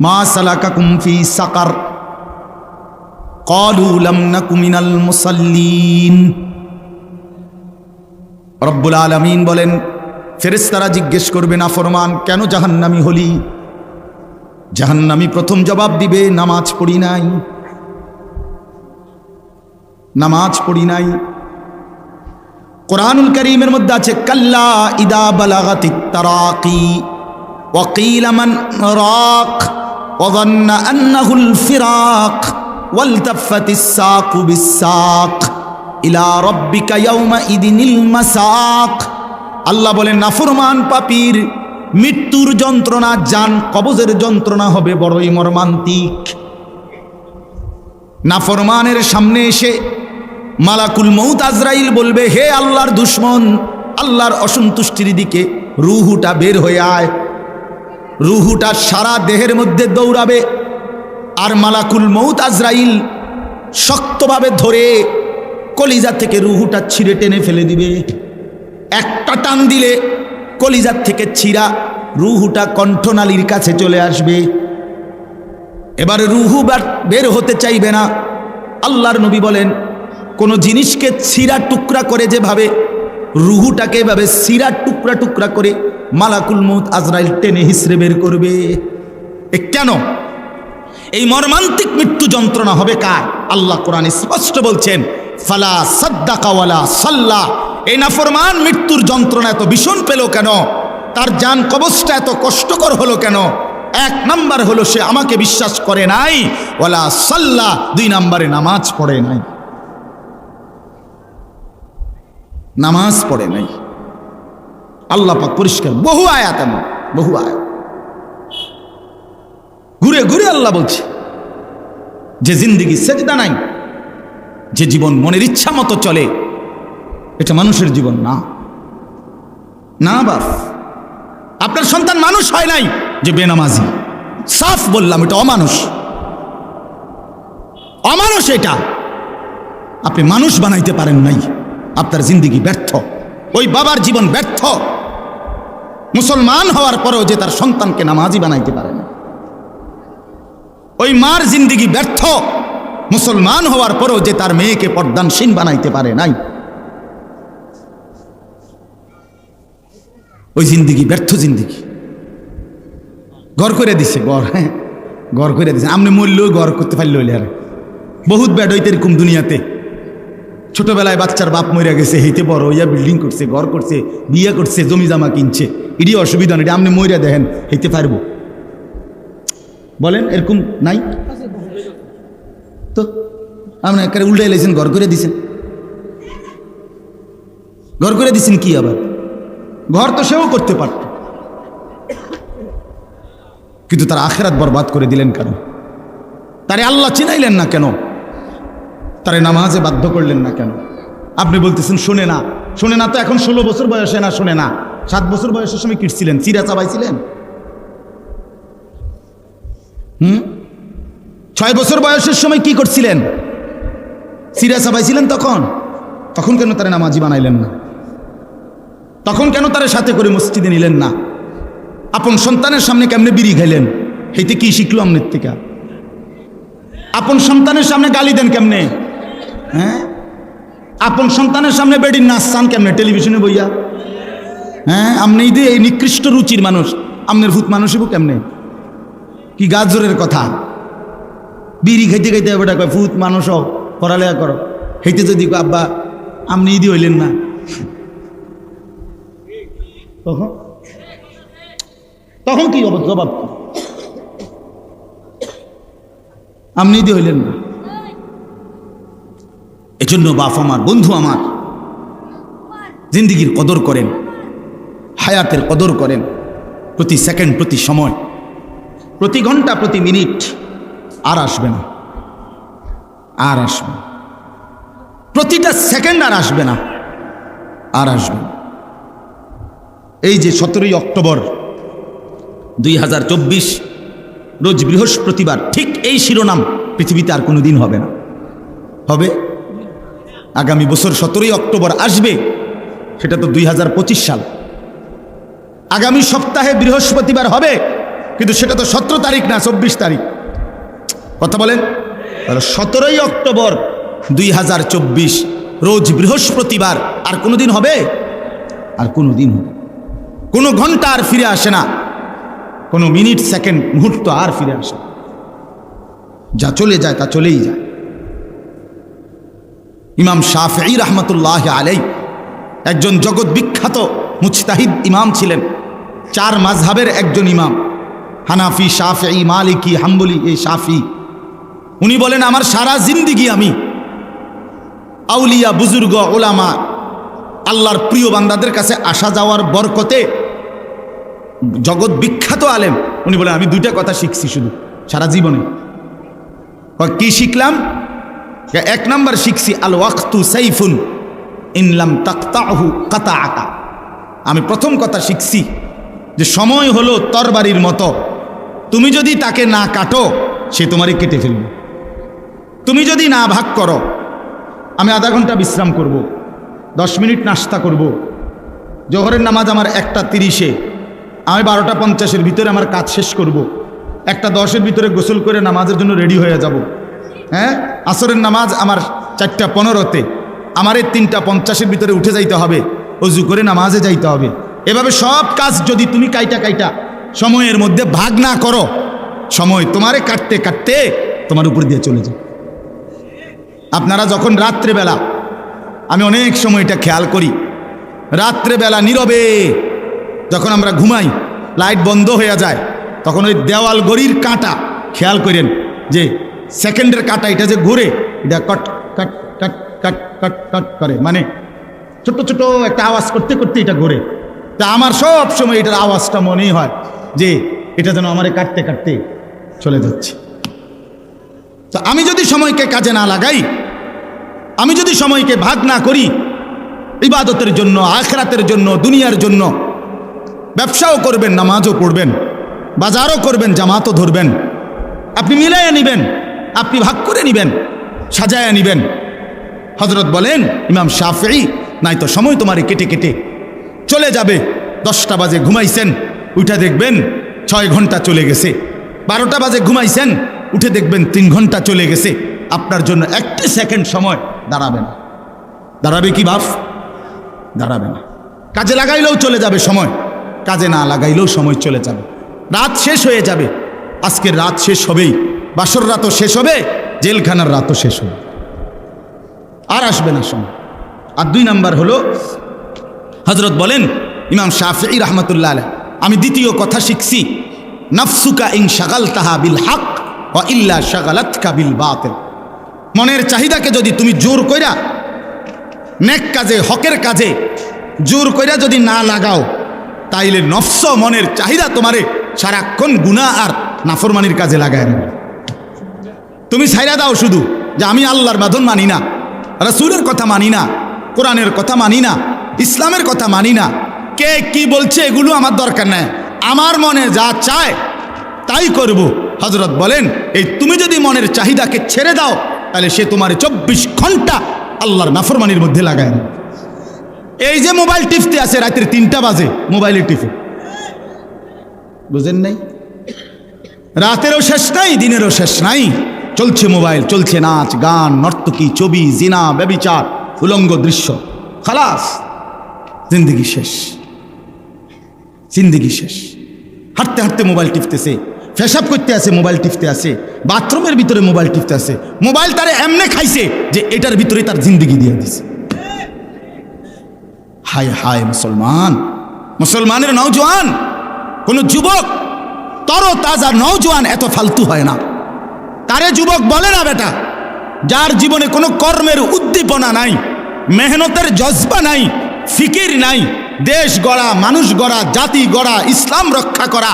মা সালাকা কুমফি সাকার। কুমিনাল মুসাল্লিন। রব্বুল আলমিন বলেন ফেরেস্তারা জিজ্ঞেস করবে, না ফরমান, কেন জাহান্নামি হলি? জাহান্নামি প্রথম জবাব দিবে, নামাজ পড়ি নাই। নামাজ পড়ি নাই। কোরআনুল করিমের মধ্যে আছে, কাল্লা ইদা বালাগাতি তারাকি ওয়াকিলামান রাখ وظن أنه الفراق والتفت الساق بالساق إلى ربك يومئذ المساق আল্লাহ বলেন নাফরমান পাপীর মৃত্যুর যন্ত্রণা জান কবজের যন্ত্রণা হবে বড়ই মর্মান্তিক নাফরমানের সামনে এসে মালাকুল মৌত আজরাইল বলবে হে আল্লাহর দুশ্মন আল্লাহর অসন্তুষ্টির দিকে রুহুটা বের হয়ে আয় রুহুটা সারা দেহের মধ্যে দৌড়াবে আর মালাকুল মৌত আজরাইল শক্তভাবে ধরে কলিজা থেকে রুহুটা ছিঁড়ে টেনে ফেলে দিবে। একটা টান দিলে কলিজার থেকে ছিঁড়া রুহুটা কণ্ঠনালীর কাছে চলে আসবে। এবার রুহু বের হতে চাইবে না। আল্লাহর নবী বলেন, কোনো জিনিসকে ছিঁড়া টুকরা করে যেভাবে রুহুটাকে এভাবে সিরা টুকরা টুকরা করে মালাকুল মৌত আজরাইল টেনে হিসড়ে বের করবে। এ কেন? এই মর্মান্তিক মৃত্যু যন্ত্রণা হবে কার? আল্লাহ কোরআনে স্পষ্ট বলছেন, ফালা সাদ্দাকাওয়ালা সাল্লাহ এই নাফরমান মৃত্যুর যন্ত্রণা এত ভীষণ পেল কেন? তার যান কবচটা এত কষ্টকর হলো কেন? এক নাম্বার হলো সে আমাকে বিশ্বাস করে নাই, ওয়ালা সাল্লাহ দুই নাম্বারে নামাজ পড়ে নাই। নামাজ পড়ে নাই। আল্লাহ পাক পরিষ্কার। বহু আয়াত এমন, বহু আয়াত। ঘুরে ঘুরে আল্লাহ বলছে, যে জিন্দিগি সেজদা নাই, যে জীবন মনের ইচ্ছা মতো চলে, এটা মানুষের জীবন না। না বাস আপনার সন্তান মানুষ হয় নাই যে বেনামাজি। সাফ বললাম, এটা অমানুষ। অমানুষ এটা। আপনি মানুষ বানাইতে পারেন নাই, আপনার জিন্দিগি ব্যর্থ। ওই বাবার জীবন ব্যর্থ। মুসলমান হওয়ার পরেও যে তার সন্তানকে নামাজি বানাইতে পারে না। ওই মার জিন্দিগি ব্যর্থ, মুসলমান হওয়ার পরেও যে তার মেয়েকে পর্দানসীন বানাইতে পারে নাই। ওই জিন্দিগি ব্যর্থ জিন্দিগি। ঘর করে দিছে ঘর হ্যাঁ ঘর করে দিছে। আপনি মরলেও ঘর করতে পারলে আর। বহুত ব্যাড হইতে এরকম দুনিয়াতে। ছোটবেলায় বাচ্চার বাপ মরে গেছে হেইতে বড় ইয়া বিল্ডিং করছে, ঘর করছে, বিয়ে করছে জমি জামা কিনছে। এটি অসুবিধা নেই, আপনি মরে দেখেন হেইতে পারব। বলেন, এরকম নাই? তো, আপনি একেবারে উল্টে এলেছেন ঘর করে দিছেন। ঘর করে দিছেন কি আবার? ঘর তো সেও করতে পারত। কিন্তু তার আখেরাত বরবাদ করে দিলেন কেন? তারে আল্লাহ চিনাইলেন না কেন? তারে নামাজে বাধ্য করলেন না কেন? আপনি বলতেছেন, শোনে না। শোনে না তো এখন ষোলো বছর বয়সে না শোনে না। সাত বছর বয়সের সময় কিটছিলেন চিরা চাবাইছিলেন? হুম? ছয় বছর বয়সের সময় কি করছিলেন? সিরা চাবাইছিলেন তখন? তখন কেন তারা নামাজি বানাইলেন না? তখন কেন তারা সাথে করে মসজিদে নিলেন না? আপন সন্তানের সামনে কেমনে বিড়ি খাইলেন? হেইতে কি শিখলো আমনের থেকে? আপন সন্তানের সামনে গালি দেন কেমনে? হ্যাঁ? আপন সন্তানের সামনে বেডির নাচ চান কেমনে? টেলিভিশনে বইয়া? হ্যাঁ? আপনি দিয়ে এই নিকৃষ্ট রুচির মানুষ, আমনের ভূত মানুষ হইব কেমনে? কি গাজরের কথা? বিড়ি খাইতে খাইতে বেটা কয় ভূত মানুষ পড়ালেখা করো। হেইতে যদি আব্বা আপনি ইদি হইলেন না। তখন? তখন কি জবাব আপনি ইদি হইলেন না। এজন্য বাপ আমার, বন্ধু আমার, জিন্দিগির কদর করেন, হায়াতের কদর করেন, প্রতি সেকেন্ড, প্রতি সময়, প্রতি ঘণ্টা, প্রতি মিনিট, আর আসবে না, আর আসবে প্রতিটা সেকেন্ড আর আসবে না, আর আসবে এই যে সতেরোই অক্টোবর দুই হাজার চব্বিশ, রোজ বৃহস্পতিবার, ঠিক এই শিরোনাম পৃথিবীতে আর কোনো দিন হবে না। হবে আগামী বছর সতেরোই অক্টোবর আসবে, সেটা তো দুই হাজার পঁচিশ সাল। আগামী সপ্তাহে বৃহস্পতিবার হবে, কিন্তু সেটা তো সতেরো তারিখ না, চব্বিশ তারিখ। কথা বলেন? সতেরোই অক্টোবর দুই হাজার চব্বিশ, রোজ বৃহস্পতিবার, আর কোনো দিন হবে? আর কোনো দিন হবে। কোনো ঘণ্টা আর ফিরে আসে না। কোনো মিনিট, সেকেন্ড, মুহূর্ত আর ফিরে আসে না। যা চলে যায়, তা চলেই যায়। ইমাম শাফি রহমতুল্লাহ আলাই একজন জগৎ বিখ্যাত মুজতাহিদ ইমাম ছিলেন। চার মাঝহাবের একজন ইমাম, হানাফি শাফি মালিকি, হাম্বলি, এই শাফি উনি বলেন, আমার সারা জিন্দিগি আমি আউলিয়া, বুজুর্গ, ওলামা, আল্লাহর প্রিয় বান্দাদের কাছে আসা যাওয়ার বরকতে জগৎ বিখ্যাত আলেম। উনি বলেন, আমি দুইটা কথা শিখছি শুধু, সারা জীবনে। কি শিখলাম? এক নম্বর শিখছি আল ওয়াক্তু সাইফুন ইনলাম তাকতাহু কাতা আকা আমি প্রথম কথা শিখছি যে সময় হলো তরবারির মতো তুমি যদি তাকে না কাটো, সে তোমারই কেটে ফেলবে তুমি যদি না ভাগ করো, আমি আধা ঘণ্টা বিশ্রাম করব। দশ মিনিট নাস্তা করব। জোহরের নামাজ আমার একটা তিরিশে, আমি বারোটা পঞ্চাশের ভিতরে আমার কাজ শেষ করব। একটা দশের ভিতরে গোসল করে নামাজের জন্য রেডি হয়ে যাব হ্যাঁ? আসরের নামাজ আমার চারটা পনেরোতে। আমার এই তিনটা পঞ্চাশের ভিতরে উঠে যাইতে হবে। অজু করে নামাজে যাইতে হবে। এভাবে সব কাজ যদি তুমি কাইটা কাইটা সময়ের মধ্যে ভাগ না করো, সময় তোমারে কাটতে কাটতে তোমার উপর দিয়ে চলে যায়। আপনারা যখন রাত্রেবেলা, আমি অনেক সময় এটা খেয়াল করি, রাত্রেবেলা নীরবে যখন আমরা ঘুমাই, লাইট বন্ধ হয়ে যায়, তখন ওই দেওয়াল গড়ির কাঁটা খেয়াল করেন যে সেকেন্ডের কাটা, এটা যে ঘুরে, এটা কট কট কট কট কট কট করে। মানে ছোট ছোট একটা আওয়াজ করতে করতে এটা ঘুরে। তা আমার সব সময় এটার আওয়াজটা মনেই হয় যে এটা যেন আমারে কাটতে কাটতে চলে যাচ্ছে। তো আমি যদি সময়কে কাজে না লাগাই, আমি যদি সময়কে ভাগ না করি, ইবাদতের জন্য, আখরাতের জন্য, দুনিয়ার জন্য, ব্যবসাও করবেন, নামাজও পড়বেন, বাজারও করবেন, জামাতও ধরবেন, আপনি মিলাইয়া নিবেন আপনি ভাগ করে নিবেন, সাজায়া নিবেন। হজরত বলেন, ইমাম শাফি নাই তো সময় তোমারে কেটে কেটে। চলে যাবে, দশটা বাজে ঘুমাইছেন, উঠে দেখবেন ছয় ঘণ্টা চলে গেছে। বারোটা বাজে ঘুমাইছেন, উঠে দেখবেন তিন ঘণ্টা চলে গেছে। আপনার জন্য একটি সেকেন্ড সময় দাঁড়াবে না। দাঁড়াবে কি ভাব দাঁড়াবে না। কাজে লাগাইলেও চলে যাবে সময়, কাজে না লাগাইলেও সময় চলে যাবে। রাত শেষ হয়ে যাবে আজকের রাত শেষ হবেই। বাসর রাতও শেষ হবে জেলখানার রাতও শেষ হবে। আর আসবে না সময়। আর দুই নাম্বার হলো হজরত বলেন ইমাম শাফি রহমতুল্লাহ আলাইহ, আমি দ্বিতীয় কথা শিখছি নফসুকা ইং শাগাল তাহা বিল হক ও ইল্লা শাগালাত বিল বাতিল। মনের চাহিদাকে যদি তুমি জোর কইরা নেক কাজে হকের কাজে জোর কইরা যদি না লাগাও তাইলে নফস মনের চাহিদা তোমারে সারাক্ষণ গুণা আর নাফরমানির কাজে লাগায় নেবে তুমি ছাইরা দাও শুধু যে আমি আল্লাহর বাঁধন মানি না, রসুলের কথা মানি না, কোরআনের কথা মানি না, ইসলামের কথা মানি না। কে কি বলছে এগুলো আমার দরকার নাই। আমার মনে যা চায় তাই করব। হজরত বলেন, এই তুমি যদি মনের চাহিদাকে ছেড়ে দাও, তাহলে সে তোমার চব্বিশ ঘণ্টা আল্লাহর নাফরমানির মধ্যে লাগায় না এই যে মোবাইল টিপতে আছে রাতের তিনটা বাজে, মোবাইলে টিপে। বুঝেন নাই? রাতেরও শেষ নাই, দিনেরও শেষ নাই। চলছে মোবাইল, চলছে নাচ, গান, নর্তকী, ছবি, জিনা, ব্যবিচার, উলঙ্গ দৃশ্য। খালাস, জিন্দগি শেষ। জিন্দগি শেষ। হাঁটতে হাঁটতে মোবাইল টিপতেছে। ফেসাব করতে আছে, মোবাইল টিপতে আছে। বাথরুমের ভিতরে মোবাইল টিপতে আছে। মোবাইল তারে এমনে খাইছে যে এটার ভিতরে তার জিন্দগি দিয়ে দিছে। হায় হায় মুসলমান। মুসলমানের নওজোয়ান। কোন যুবক তর তাজা নওজোয়ান এত ফালতু হয় না। তারে যুবক বলে না বেটা, যার জীবনে কোনো কর্মের উদ্দীপনা নাই, মেহনতের জজবা নাই, ফিকির নাই, দেশ গড়া, মানুষ গড়া, জাতি গড়া, ইসলাম রক্ষা করা,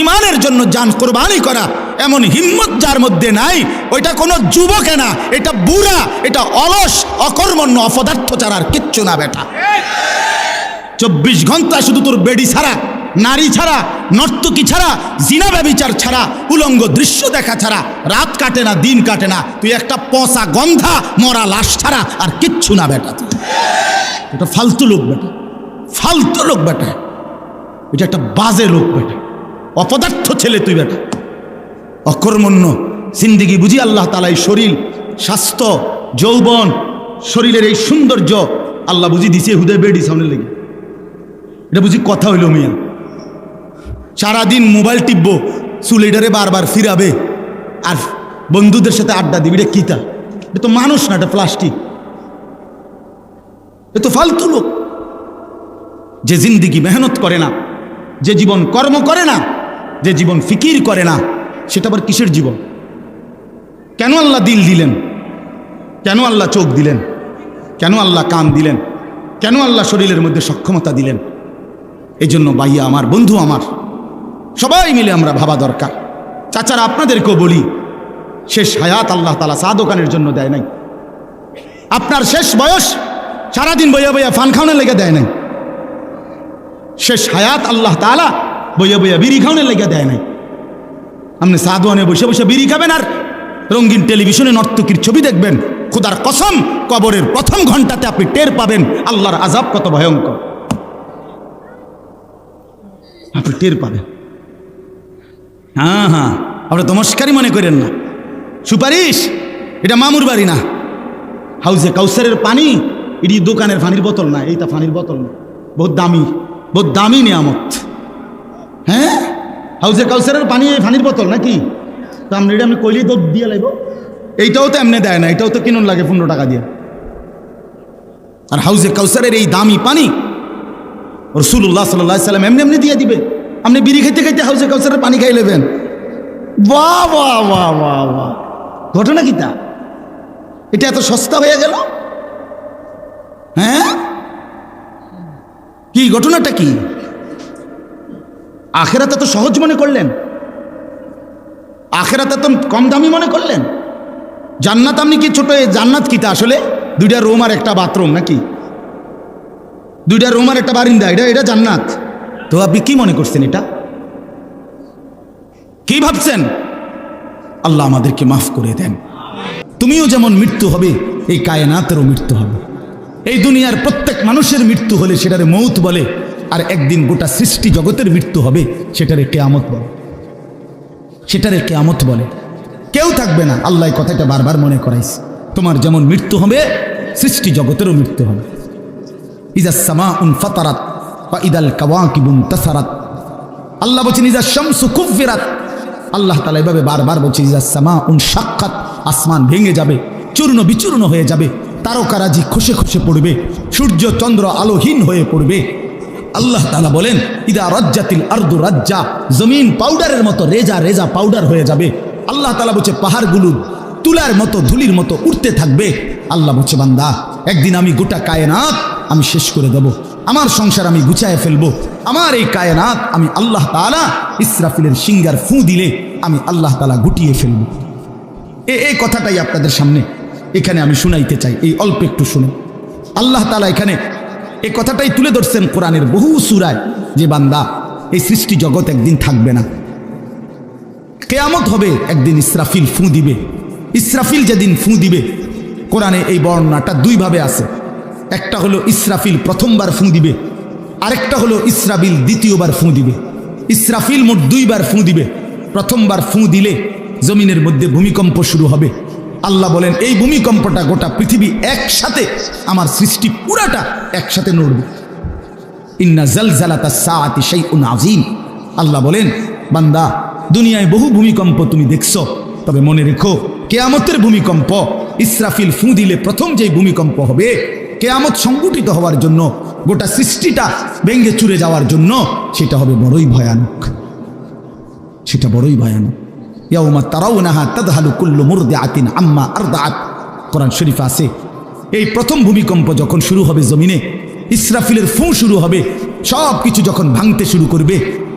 ইমানের জন্য যান কোরবানি করা, এমন হিম্মত যার মধ্যে নাই, ওইটা কোনো যুবকে না, এটা বুড়া, এটা অলস, অকর্মণ্য, অপদার্থ ছাড়ার কিচ্ছু না বেটা। চব্বিশ ঘণ্টা শুধু তোর বেডি ছাড়া নারী ছাড়া, নর্তকী ছাড়া, জিনা ব্যবিচার ছাড়া, উলঙ্গ দৃশ্য দেখা ছাড়া, রাত কাটে না, দিন কাটে না। তুই একটা পচা গন্ধা, মরা লাশ ছাড়া আর কিচ্ছু না বেটা তুই। এটা ফালতু লোক বেটা। ফালতু লোক বেটা। এটা একটা বাজে লোক বেটা। অপদার্থ ছেলে তুই বেটা। অকর্মণ্য, জিন্দিগি বুঝি আল্লাহ তালা এই শরীর, স্বাস্থ্য, যৌবন, শরীরের এই সৌন্দর্য আল্লাহ বুঝি দিছে হুদয় বেডি সামনে লেগে। এটা বুঝি কথা হইল মিয়া। সারাদিন মোবাইল টিপবো চুলিটারে বারবার ফিরাবে। আর বন্ধুদের সাথে আড্ডা দিবি, এটা কিতা? এটা তো মানুষ না, এটা প্লাস্টিক। এ তো ফালতু লোক। যে জিন্দিগি মেহনত করে না, যে জীবন কর্ম করে না, যে জীবন ফিকির করে না, সেটা আবার কিসের জীবন? কেন আল্লাহ দিল দিলেন? কেন আল্লাহ চোখ দিলেন? কেন আল্লাহ কান দিলেন? কেন আল্লাহ শরীরের মধ্যে সক্ষমতা দিলেন? এই জন্য বাইয়া আমার, বন্ধু আমার সবাই মিলে আমরা ভাবা দরকার। চাচারা, আপনাদেরকেও বলি, শেষ হায়াত আল্লাহ তালা চা দোকানের জন্য দেয় নাই। আপনার শেষ বয়স সারাদিন বইয়া বইয়া ফান খাওয়ানোর লেগে দেয় নাই। শেষ হায়াত আল্লাহ তালা বইয়া বইয়া বিড়ি খাওয়ানোর লেগে দেয় নাই। আপনি সাদওয়ানে বসে বসে বিড়ি খাবেন আর রঙিন টেলিভিশনে নর্তকীর ছবি দেখবেন। খুদার কসম, কবরের প্রথম ঘন্টাতে আপনি টের পাবেন আল্লাহর আজাব কত ভয়ঙ্কর। আপনি টের পাবেন। হ্যাঁ হ্যাঁ। আপনি তমস্কারই মনে করেন না। সুপারিশ? এটা মামুর বাড়ি না। হাউসে কাউসারের পানি, এটি দোকানের পানির বোতল না, এইটা পানির বোতল না। বহুত দামি বহুত দামি নিয়ামত। হ্যাঁ? হাউসে কাউসারের পানি, এই পানির বোতল নাকি? তো আপনি এটা আপনি কইলেই দুধ দিয়ে লাগবো এইটাও তো এমনি দেয় না এটাও তো কিনুন লাগে পনেরো টাকা দিয়ে। আর হাউসে কাউসারের এই দামি পানি রসুল্লাহ সাল্লাহ সাল্লাম এমনি এমনি দিয়ে দিবে। আপনি বিড়ি খাইতে খাইতে হাউসে কাউসারের পানি খাই নেবেন। বাহ বাহ বাহ বাহ ঘটনা কি তা? এটা এত সস্তা হয়ে গেল? হ্যাঁ? কি, ঘটনাটা কি? আখেরাতে তো সহজ মনে করলেন? আখেরাতে তো কম দামি মনে করলেন? জান্নাত আপনি কি ছোট, জান্নাত কি তা আসলে? দুইটা রুম আর একটা বাথরুম নাকি? দুইটা রুম আর একটা বারিন্দা, এটা এটা জান্নাত। তো আপনি কি মনে করছেন এটা? কি ভাবছেন? আল্লাহ আমাদেরকে মাফ করে দেন। তুমিও যেমন মৃত্যু হবে, এই কায়নাতেরও মৃত্যু হবে। এই দুনিয়ার প্রত্যেক মানুষের মৃত্যু হলে সেটারে মৌত বলে, আর একদিন গোটা সৃষ্টি জগতের মৃত্যু হবে, সেটারে কেয়ামত বলে। সেটারে কেয়ামত বলে। কেউ থাকবে না, আল্লাহ কথাটা বারবার মনে করাইছে। তোমার যেমন মৃত্যু হবে, সৃষ্টি জগতেরও মৃত্যু হবে। ইজা সামা উন ফাতারাত। তাসারাত। আল্লাহ বলছেন আল্লাহ তালা এভাবে বারবার বলছে সাক্ষাৎ আসমান ভেঙে যাবে, চূর্ণ বিচূর্ণ হয়ে যাবে, তারকারাজি খসে খসে পড়বে, সূর্য চন্দ্র আলোহীন হয়ে পড়বে। আল্লাহ তালা বলেন, ইদা রাজ্জাতিল আর্দু রাজ্জা। জমিন পাউডারের মতো রেজা রেজা পাউডার হয়ে যাবে। আল্লাহ তালা বলছে, পাহাড়গুলো তুলার মতো, ধুলির মতো উঠতে থাকবে। আল্লাহ বলছে, বান্দা, একদিন আমি গোটা কায়নাত আমি শেষ করে দেব। আমার সংসার আমি গুছায় ফেলব। আমার এই কায়নাত আমি আল্লাহ তালা ইসরাফিলের সিঙ্গার ফু দিলে আমি আল্লাহ তালা গুটিয়ে ফেলব। এই কথাটাই আপনাদের সামনে এখানে আমি শুনাইতে চাই, এই অল্প একটু শুনে আল্লাহ তালা এখানে এই কথাটাই তুলে ধরছেন কোরআনের বহু সুরায়, যে বান্দা এই সৃষ্টি জগৎ একদিন থাকবে না। কেয়ামত হবে, একদিন ইসরাফিল ফু দিবে। ইসরাফিল যেদিন ফু দিবে, কোরআনে এই বর্ণনাটা দুইভাবে আছে। একটা হলো ইসরাফিল প্রথমবার ফুঁ দিবে, আরেকটা হলো ইসরাফিল দ্বিতীয়বার ফুঁ দিবে। ইসরাফিল মোট দুইবার ফুঁ দিবে, প্রথমবার ফুঁ দিলে জমিনের মধ্যে ভূমিকম্প শুরু হবে। আল্লাহ বলেন, এই ভূমিকম্পটা গোটা পৃথিবী একসাথে, আমার সৃষ্টি পুরাটা একসাথে নড়বে। ইন্না জালজালাতা সাআতি শাইউন আযীম। আল্লাহ বলেন, বান্দা, দুনিয়ায় বহু ভূমিকম্প তুমি দেখছ, তবে মনে রেখো, কেয়ামতের ভূমিকম্প, ইসরাফিল ফুঁ দিলে প্রথম যে ভূমিকম্প হবে কেয়ামত সংগঠিত হওয়ার জন্য, গোটা সৃষ্টিটা ভেঙ্গে চুরে যাওয়ার জন্য সেটা হবে বড়ই ভয়ানক। সেটা বড়ই ভয়ানক। ইয়াউমা তারাউনাহা তাদহালু কুল্লু মুরদিআতিন আম্মা আর আরদাআত। কোরআন শরীফ আছে, এই প্রথম ভূমিকম্প যখন শুরু হবে জমিনে, ইসরাফিলের ফু শুরু হবে সব কিছু যখন ভাঙতে শুরু করবে,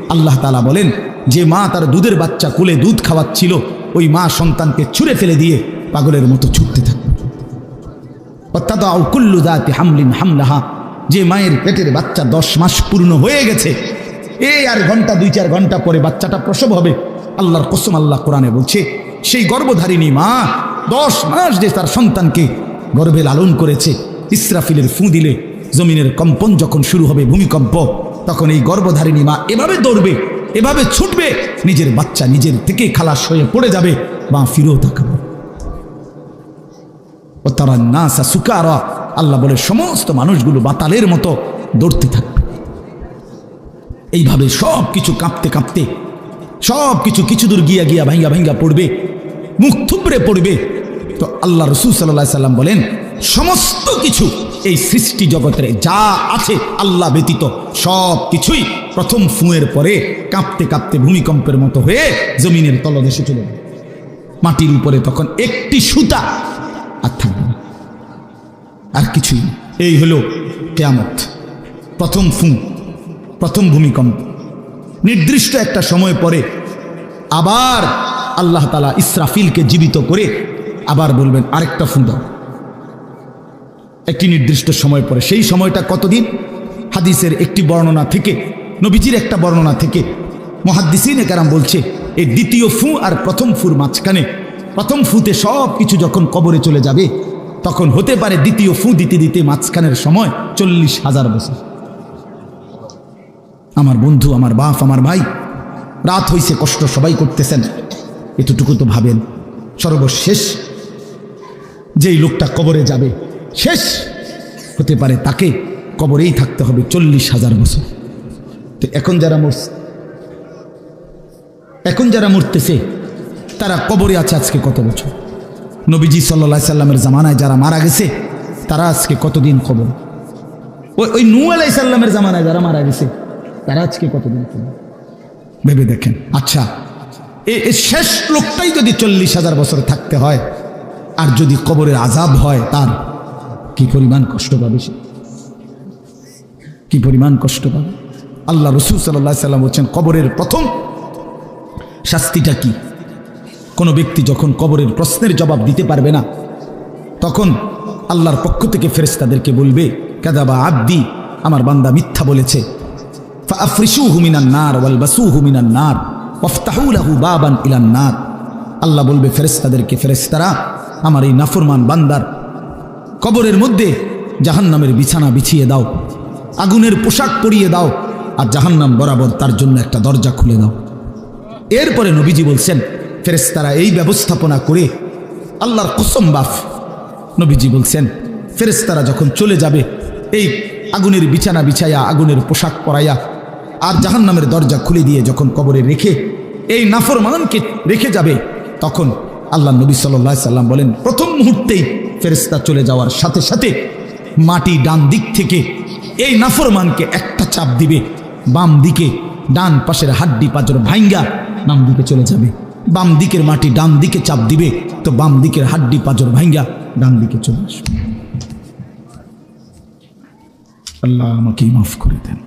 আল্লাহ তালা বলেন, যে মা তার দুধের বাচ্চা কুলে দুধ খাওয়াচ্ছিল, ওই মা সন্তানকে ছুঁড়ে ফেলে দিয়ে পাগলের মতো ছুটতে থাকবে। অত্যাদাউ কুল্লু যে মায়ের পেটের বাচ্চা দশ মাস পূর্ণ হয়ে গেছে এই আর ঘণ্টা, দুই চার ঘণ্টা পরে বাচ্চাটা প্রসব হবে। আল্লাহর কসম আল্লাহ কোরআনে বলছে, সেই গর্ভধারিণী মা দশ মাস যে তার সন্তানকে গর্ভে লালন করেছে, ইসরাফিলের ফু দিলে জমিনের কম্পন যখন শুরু হবে ভূমিকম্প, তখন এই গর্ভধারিণী মা এভাবে দৌড়বে, এভাবে ছুটবে, নিজের বাচ্চা নিজের থেকে খালাস হয়ে পড়ে যাবে বা ফিরেও তাকাবে ও তারা নাসা সুকারা। আল্লাহ বলে, সমস্ত মানুষগুলো বাতালের মতো দৌড়তে থাকবে। এইভাবে সব কিছু কাঁপতে কাঁপতে সব কিছু কিছু দূর গিয়া গিয়া ভাঙ্গা ভাঙ্গা পড়বে, মুখ থুবড়ে পড়বে। তো আল্লাহ রসুল সাল্লাহ সাল্লাম বলেন, সমস্ত কিছু এই সৃষ্টি জগতের যা আছে আল্লাহ ব্যতীত সব কিছুই প্রথম ফুঁয়ের পরে কাঁপতে কাঁপতে ভূমিকম্পের মতো হয়ে জমিনের তলদেশে চলে মাটির উপরে তখন একটি সুতা আর থাকবে না। আর কিছুই এই হলো কেয়ামত। প্রথম ফুঁ, প্রথম ভূমিকম্প। নির্দিষ্ট একটা সময় পরে আবার আল্লাহ তালা ইসরাফিলকে জীবিত করে আবার বলবেন, আরেকটা ফুঁ দাও। একটি নির্দিষ্ট সময় পরে। সেই সময়টা কতদিন? হাদিসের একটি বর্ণনা থেকে, নবীজির একটা বর্ণনা থেকে মহাদ্দিসিন কারাম বলছে এই দ্বিতীয় ফুঁ আর প্রথম ফুর মাঝখানে প্রথম ফুতে সব কিছু যখন কবরে চলে যাবে, তখন হতে পারে দ্বিতীয় ফু দিতে দিতে মাঝখানের সময় চল্লিশ হাজার বছর। আমার বন্ধু, আমার বাপ, আমার ভাই, রাত হইছে, কষ্ট সবাই করতেছেন। এতটুকু তো ভাবেন। সর্বশেষ যেই লোকটা কবরে যাবে, শেষ হতে পারে তাকে কবরেই থাকতে হবে চল্লিশ হাজার বছর। তো এখন যারা মরছে এখন যারা মরতেছে তারা কবরে আছে আজকে কত বছর? নবীজি সাল্লা সাল্লামের জামানায় যারা মারা গেছে, তারা আজকে কতদিন কবর? ওই ওই নু আলাই সাল্লামের জামানায় যারা মারা গেছে, তারা আজকে কতদিন কবর? ভেবে দেখেন। আচ্ছা এ- শেষ লোকটাই যদি চল্লিশ হাজার বছর থাকতে হয়, আর যদি কবরের আজাব হয় তার, কি পরিমাণ কষ্ট পাবে সে? কি পরিমাণ কষ্ট পাবে? আল্লাহ রসুল সাল্লাহ সাল্লাম বলছেন, কবরের প্রথম শাস্তিটা কি? কোনো ব্যক্তি যখন কবরের প্রশ্নের জবাব দিতে পারবে না, তখন আল্লাহর পক্ষ থেকে ফেরেস্তাদেরকে বলবে, কাদাবা আব্দি, আমার বান্দা মিথ্যা বলেছে। ফাফরিসু হুমিনান নার ওয়াল বাসু হুমিনান নার ওফতাহু লাহু বাবান আল্লাহ বলবে ফেরেস্তাদেরকে ফেরেস্তারা আমার এই নাফরমান বান্দার কবরের মধ্যে জাহান্নামের বিছানা বিছিয়ে দাও, আগুনের পোশাক পরিয়ে দাও, আর জাহান্নাম বরাবর তার জন্য একটা দরজা খুলে দাও। এরপরে নবীজি বলছেন ফেরেস্তারা এই ব্যবস্থাপনা করে আল্লাহর কসম বাফ। নবীজি বলছেন ফেরেস্তারা যখন চলে যাবে, এই আগুনের বিছানা বিছাইয়া আগুনের পোশাক পরাইয়া আর জাহান্নামের দরজা খুলে দিয়ে যখন কবরে রেখে এই নাফরমানকে রেখে যাবে, তখন আল্লাহ নবী সাল্লাহ সাল্লাম বলেন, প্রথম মুহূর্তেই ফেরেস্তা চলে যাওয়ার সাথে সাথে মাটি ডান দিক থেকে এই নাফরমানকে একটা চাপ দিবে, বাম দিকে ডান পাশের হাড্ডি পাজর ভাঙ্গা বাম দিকে চলে যাবে। বাম দিকের মাটি ডান দিকে চাপ দিবে, তো বাম দিকের হাড্ডি পাঁচর ভাইঙ্গা ডান দিকে চলে আসবে। আল্লাহ আমাকে মাফ করে দেন।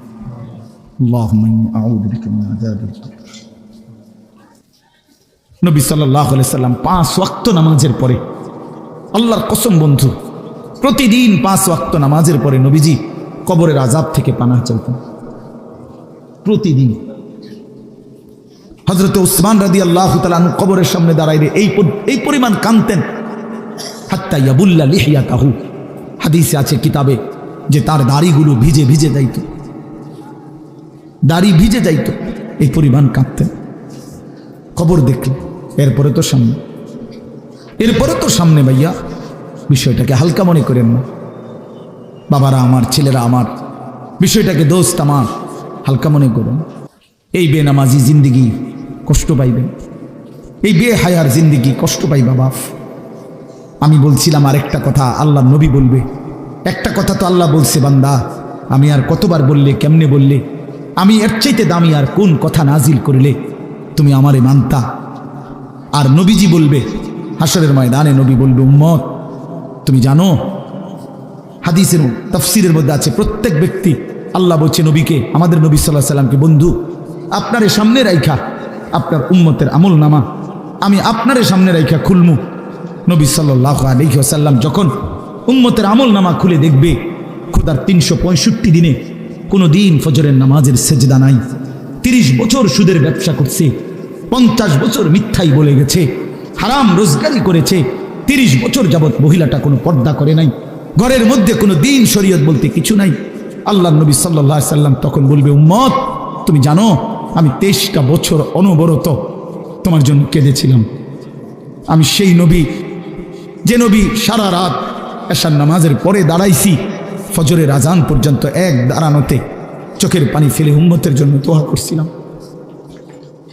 নবী সাল্লাহ সাল্লাম পাঁচ ওয়াক্ত নামাজের পরে, আল্লাহর কসম বন্ধু, প্রতিদিন পাঁচ ওয়াক্ত নামাজের পরে নবীজি কবরের আজাব থেকে পানা চাইতেন। প্রতিদিন। হজরত উসমান রাদি আল্লাহ তালান কবরের সামনে দাঁড়াইলে এই এই পরিমাণ কানতেন হাত্তা ইয়াবুল্লা লিহিয়া কাহু হাদিসে আছে কিতাবে যে তার দাড়িগুলো ভিজে ভিজে যাইত। দাড়ি ভিজে যাইত। এই পরিমাণ কাঁদতেন। খবর দেখলে এরপরে তো সামনে। এরপরে তো সামনে ভাইয়া। বিষয়টাকে হালকা মনে করেন না। বাবারা আমার, ছেলেরা আমার। বিষয়টাকে দোস্ত আমার। হালকা মনে করুন। এই বেনামাজি জিন্দিগি কষ্ট পাইবেন এই বে হায়ার জিন্দিগি কষ্ট পাইবা বাপ। আমি বলছিলাম আর একটা কথা আল্লাহ নবী বলবে। একটা কথা তো আল্লাহ বলছে, বান্দা, আমি আর কতবার বললে, কেমনে বললে? আমি এর চাইতে দামি আর কোন কথা নাজিল করলে তুমি আমারে মানতা? আর নবীজি বলবে হাসরের ময়দানে নবী বলবে, উম্মত, তুমি জানো, হাদিসের তফসিরের মধ্যে আছে, প্রত্যেক ব্যক্তি, আল্লাহ বলছে নবীকে, আমাদের নবী সাল্লাহ সাল্লামকে, বন্ধু, আপনারে সামনে রাইখা আপনার উম্মতের আমল নামা আমি আপনারে সামনে রাইখা খুলমু। নবী সাল্লাহ যখন উম্মতের আমল নামা খুলে দেখবে, খোদার তিনশো পঁয়ষট্টি দিনে কোনো দিন ফজরের নামাজের সেজদা নাই। তিরিশ বছর সুদের ব্যবসা করছে, পঞ্চাশ বছর মিথ্যাই বলে গেছে, হারাম রোজগারি করেছে, তিরিশ বছর যাবৎ মহিলাটা কোনো পর্দা করে নাই। ঘরের মধ্যে কোনো দিন শরীয়ত বলতে কিছু নাই। আল্লাহ নবী সাল্লাহ সাল্লাম তখন বলবে, উম্মত, তুমি জানো আমি তেইশটা বছর অনবরত তোমার জন্য কেঁদেছিলাম। আমি সেই নবী, যে নবী সারা রাত এশার নামাজের পরে দাঁড়াইছি, ফজরের আজান পর্যন্ত এক দাঁড়ানোতে চোখের পানি ফেলে উম্মতের জন্য দোয়া করছিলাম।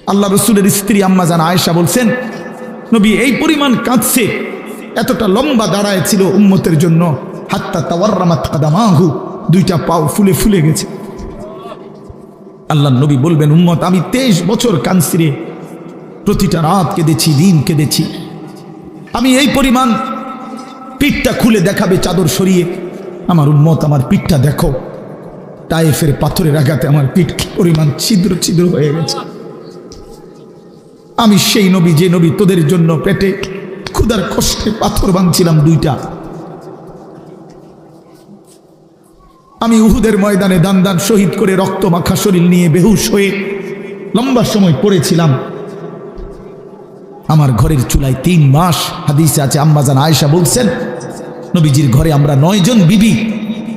আল্লাহ রসুলের স্ত্রী আম্মা জান আয়েশা বলছেন, নবী, এই পরিমাণ কাঁদছে, এতটা লম্বা দাঁড়ায় ছিল উম্মতের জন্য, হাত্তা তাওয়ার্রামাত কাদামাহু, দুইটা পাও ফুলে ফুলে গেছে। আল্লাহ নবী বলবেন, উম্মত, আমি তেইশ বছর কাঁদছি রে প্রতিটা রাত কেঁদেছি, দিন কেঁদেছি। আমি এই পরিমাণ পিঠটা খুলে দেখাবে চাদর সরিয়ে। আমার উন্মত আমার পিঠটা দেখো। টাইফের পাথরের আঘাতে আমার পিঠ পরিমাণ ছিদ্র ছিদ্র হয়ে গেছে। আমি সেই নবী, যে নবী তোদের জন্য পেটে ক্ষুদার কষ্টে পাথর বাঁধছিলাম দুইটা। আমি উহুদের ময়দানে দান দান শহীদ করে রক্ত মাখা শরীর নিয়ে বেহুশ হয়ে লম্বা সময় পড়েছিলাম। আমার ঘরের চুলায় তিন মাস হাদিসে আছে, আম্মাজান আয়েশা বলছেন, নবীজির ঘরে আমরা নয় জন বিবি।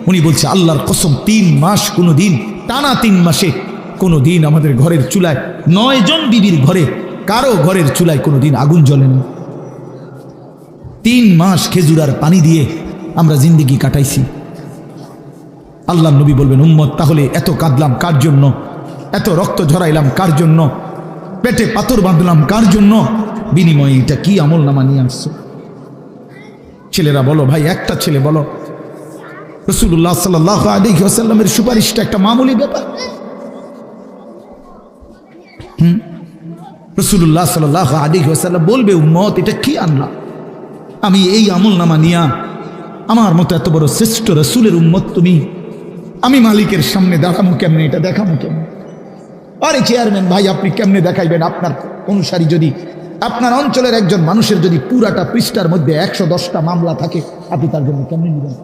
উনি বলছে, আল্লাহর কসম, তিন মাস কোনো দিন টানা তিন মাসে কোনো দিন আমাদের ঘরের চুলায় নয় জন বিবির ঘরে, কারও ঘরের চুলায় কোনো দিন আগুন জ্বলে না তিন মাস খেজুরার পানি দিয়ে আমরা জিন্দিগি কাটাইছি। আল্লাহ নবী বলবেন, উম্মত, তাহলে এত কাঁদলাম কার জন্য? এত রক্ত ঝরাইলাম কার জন্য? পেটে পাথর বাঁধলাম কার জন্য? বিনিময়ে এটা কি আমল নামা নিয়ে আসছো? ছেলেরা বলো, ভাই, একটা ছেলে বলো রসুল্লাহ সাল্লাহ আলী আসাল্লামের সুপারিশটা একটা মামুলি ব্যাপার? হুম? রসুল্লাহ সাল্লাহ আলী আসাল্লাম বলবে, উম্মত, এটা কি আনলা? আমি এই আমল নামা নিয়া আমার মতো এত বড় শ্রেষ্ঠ রসুলের উম্মত তুমি আমি মালিকের সামনে দেখামো কেমনে? এটা দেখামো কেমনে? আরে চেয়ারম্যান ভাই, আপনি কেমনে দেখাইবেন? আপনার অনুসারী যদি, আপনার অঞ্চলের একজন মানুষের যদি পুরাটা পৃষ্ঠার মধ্যে একশো দশটা মামলা থাকে, আপনি তার জন্য কেমনে নেবেন?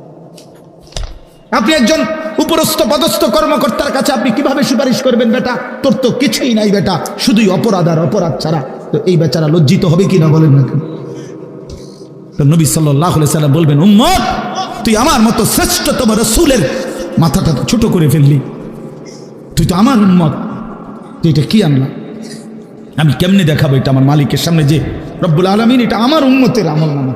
আপনি একজন উপরস্থ পদস্থ কর্মকর্তার কাছে আপনি কীভাবে সুপারিশ করবেন বেটা? তোর তো কিছুই নাই বেটা, শুধুই অপরাধ আর অপরাধ ছাড়া। তো এই বেচারা লজ্জিত হবে কি না বলেন না কেন? নবী সাল্লাহ সাল্লাম বলবেন, উম্মত, তুই আমার মতো শ্রেষ্ঠতম রসুলের মাথাটা ছোট করে ফেললি। তুই তো আমার উন্মত তুই এটা কি আনলা? আমি কেমনে দেখাবো এটা আমার মালিকের সামনে যে রব্বুল আলমিন এটা আমার উন্মতের আমল নামা।